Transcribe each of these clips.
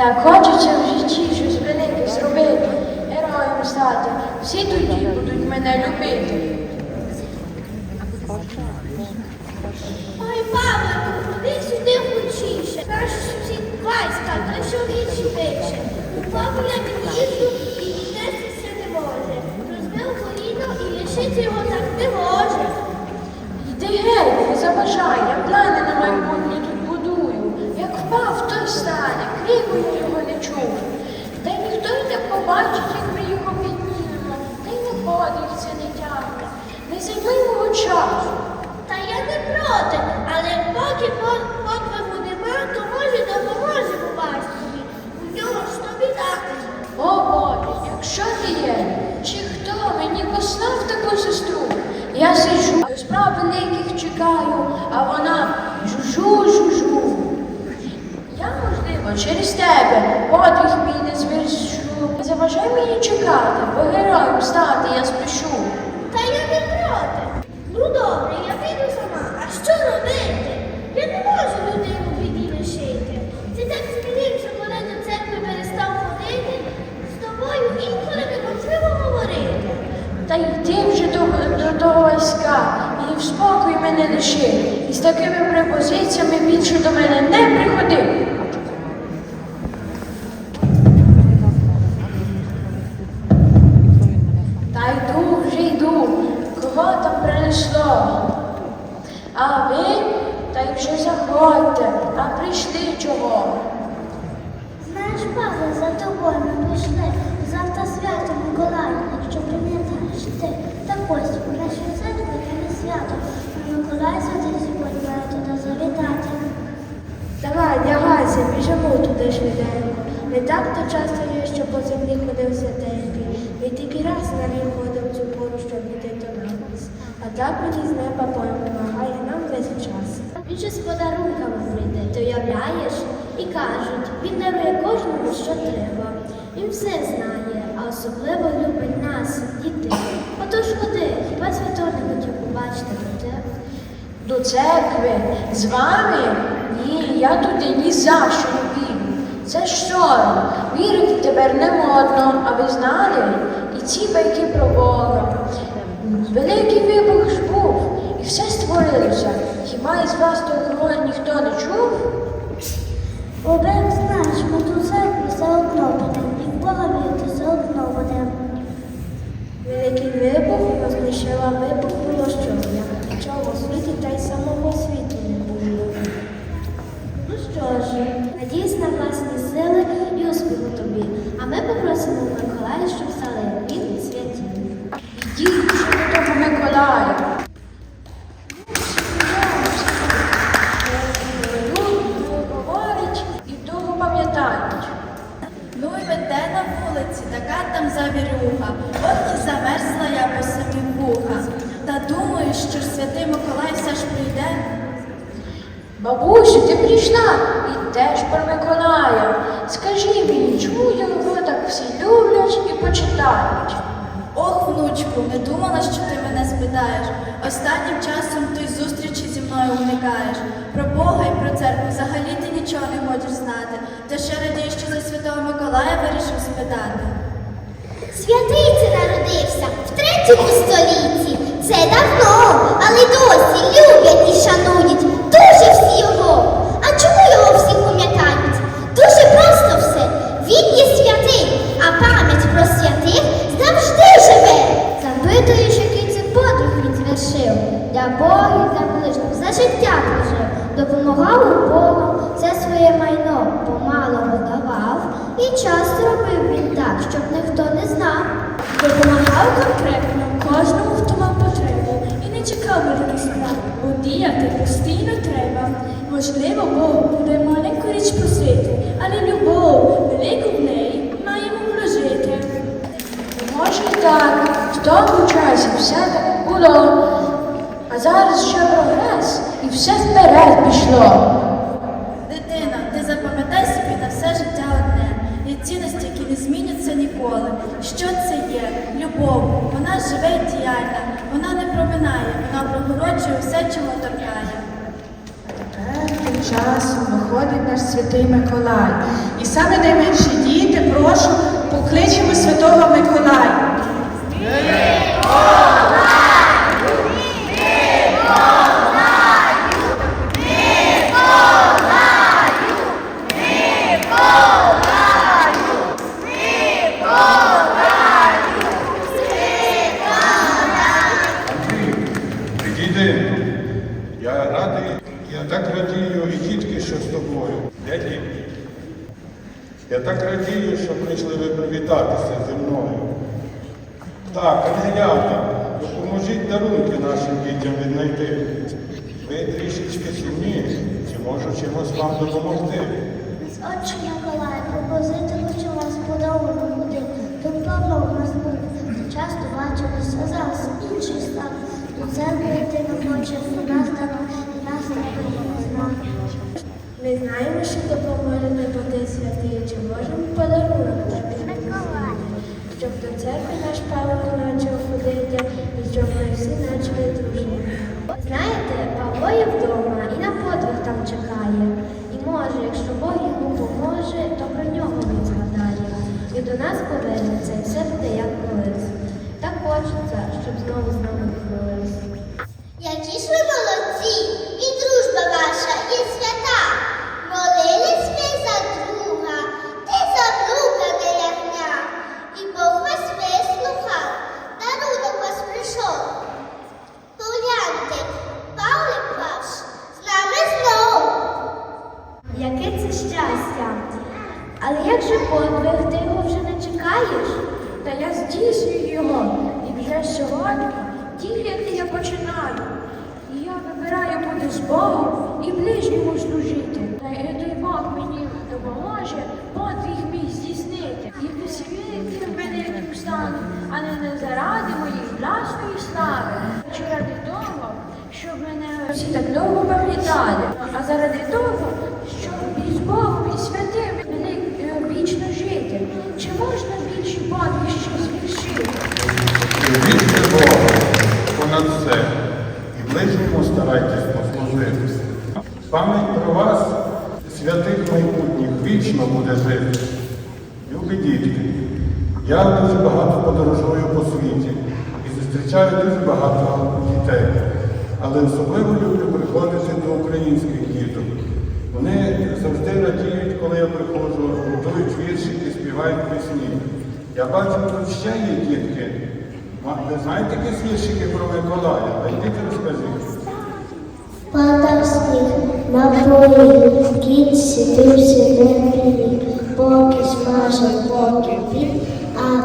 Так хочеться в житті щось велике зробити, героєм стати, всі тоді будуть мене любити. Великих чекаю, а вона жужу-жужу. Я, можливо, через тебе подвиг мій не звершу. Заважай мені чекати, бо героєм стати я спішу. Та я не проти. Ну добре, я піду сама. А що робити? Я не можу людину спокій мене лиши. І з такими пропозиціями більше до мене не приходи. Та йду вже йду, кого там принесло. А ви та й вже заходьте, а прийшли чого? Знаєш, Павло, за тобою ми прийшли. Завтра свято Миколая, якщо пам'ятаєш ти. Так ось, у нашій церкві є свято. А Миколай святий сьогодні має туди завітати. Давай, лягайся, біжимо туди швиденько. Не так то часто є, що по землі ходив святенький. Він тільки раз на ній ходив цю пору, щоб іти до нас. А так мені з неба допомагає нам весь час. Він з подарунками прийде, ти уявляєш? І кажуть, він дарує кожному, що треба. Він все знає, а особливо любить нас, дітей. Отож ходи, хіба свято не хотів побачити тебе? До церкви з вами? Ні, я туди ні за що. Це що? Вірити тепер не модно, а ви знали? І ці байки про Бога. Великий вибух ж був, і все створилося. Хіба із вас того ніхто не чув? Надіюсь на власні сили і успіху тобі. А ми попросимо Миколая, щоб стали він святі. Йдіть вже до того Миколая. Говорять і довго пам'ятають. Ну і веде на вулиці, така там завірюха. Ох і замерзла я по самі вуха. Та думаю, що ж святий Миколай все ж прийде. Бабусю, ти прийшла і теж про Миколая. Скажи мені, чому його так всі люблять і почитають? Ох, внучку, не думала, що ти мене спитаєш. Останнім часом ти й зустрічі зі мною уникаєш. Про Бога і про церкву взагалі ти нічого не хочеш знати. Тож я радію, що за святого Миколая вирішив спитати. Святий це народився в третьому столітті. Це давно, але досі люблять і шанують він. Для Бога і для ближніх за життя прожив. Допомагав у Богу, все своє майно помало видавав. І часто робив він так, щоб ніхто не знав. Допомагав конкретно кожному, хто мав потребу, і не чекав великих справ, бо діяти постійно треба. Можливо, Бог буде маленьку річ просити, але любов велику в неї маємо вложити. Може так, в тому часі все так було. А зараз ще прогрес і все вперед пішло. Дитино, ти запам'ятай собі на все життя одне. Є цінності, які не зміняться ніколи. Що це є? Любов. Вона живе і діяльна, вона не проминає, вона прогороджує все, чого торкає. Тепер тим часом виходить наш святий Миколай. І саме найменші діти, прошу, покличемо святого Миколая. Андрій, підійди. Я радий, я так радію і тітки, що з тобою. Де діти? Так радію, що прийшли ви привітатися зі мною. Так, ангелята, допоможіть дарунки нашим дітям віднайти. Ви трішечки сумні, чи можу чимось вам допомогти? Отче Миколай, пропозити хочу вас подарунок один. Тут Павло у нас був. Часто бачилися зараз інші До церкви йти не хоче, нас дано, нас не знає. Ми знаємо, що допоможе бути святий, чи можемо подарунок щоб до церкви наш Павло почав ходити, і щоб ми всі почали дружити. Знаєте, Павло є вдома і на подвиг там чекає. І може, якщо Бог йому поможе, то про нього він згадає. І до нас повернеться, і все буде як колись. Так хочеться, щоб знову з нами відбулись. Здійснюю його, і вже сьогодні діяти я починаю. І я вибираю бути з Богом і ближньому служити. Та й той Бог мені допоможе подвиг мій здійснити. І висвітлити великим стану, а не заради моєї власної слави. Чи ради того, щоб мене всі так довго пам'ятали, я дуже багато подорожую по світі і зустрічаю дуже багато дітей. Але особливо люблю приходити до українських діток. Вони завжди радіють, коли я приходжу, готують віршики, співають пісні. Я бачу, тут ще є дітки. Ви знаєте якісь віршики про Миколая? Йдіть розкажіть. Падав сніг на полі, кіт сидив сидив, поки смажив, поки а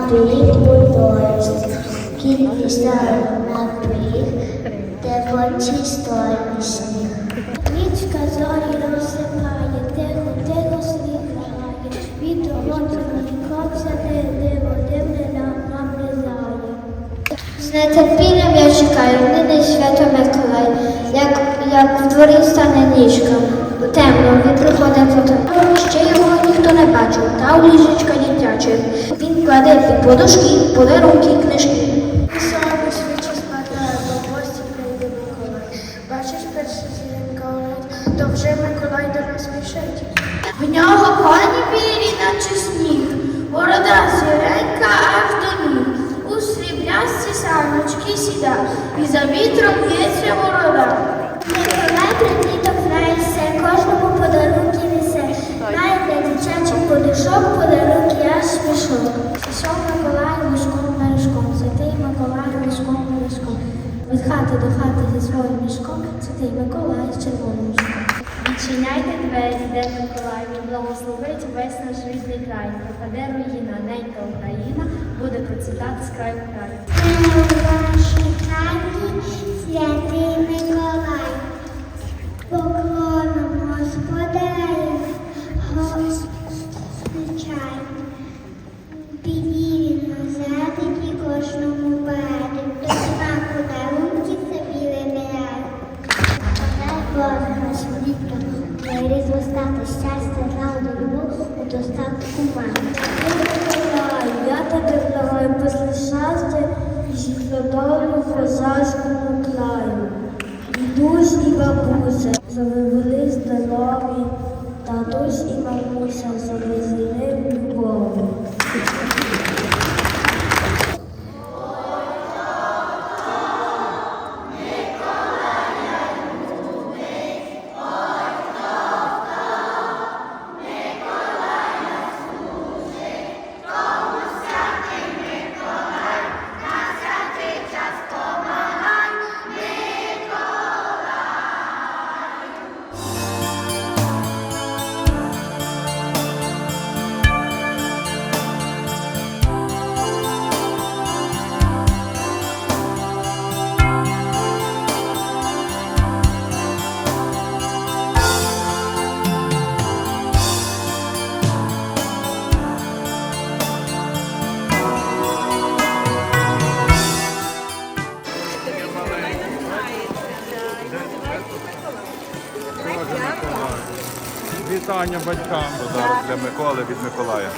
пиріг подоїсть. Кіт дістав на пиріг, де в очі стоїть сніг. Річка зорі розсипає, тихо, тихо вітер лодками копся, де диво, дивне нам врізає. З нетерпінням я чекаю, нині свято Миколай, як, як в дворі стане ніжка, темно, він приходить потім. Ще його ніхто не бачив, та у ліжечка дитяче. Він кладе під подушки, подарунки і книжки. Саме швидше складає, бо в гості прийде Миколай. Бачиш перша зірка горить, то вже Миколай до нас спішить. В нього коні білі, наче сніг, борода сіренька аж до ніг. У сріблясті саночки сіда, і за вітром в'ється борода. Миколай приліток знає все, кожному подарунки для дитячих подушок подарунки аж смішок. Пішов Миколай мішком мережком, святий Миколай мішком мережком. Від хати до хати зі своїм мішком, святий Миколай з червоним мішком. Відчиняйте двері, де Миколай, він благословить весь наш рідний край. Пропаде руїна, ненька Україна, буде процвітати з краю в край. Хаті святий Миколай, поклоном завели здорові, татусь і мамуся завезли вітання батькам. Подарок для Миколи від Миколая.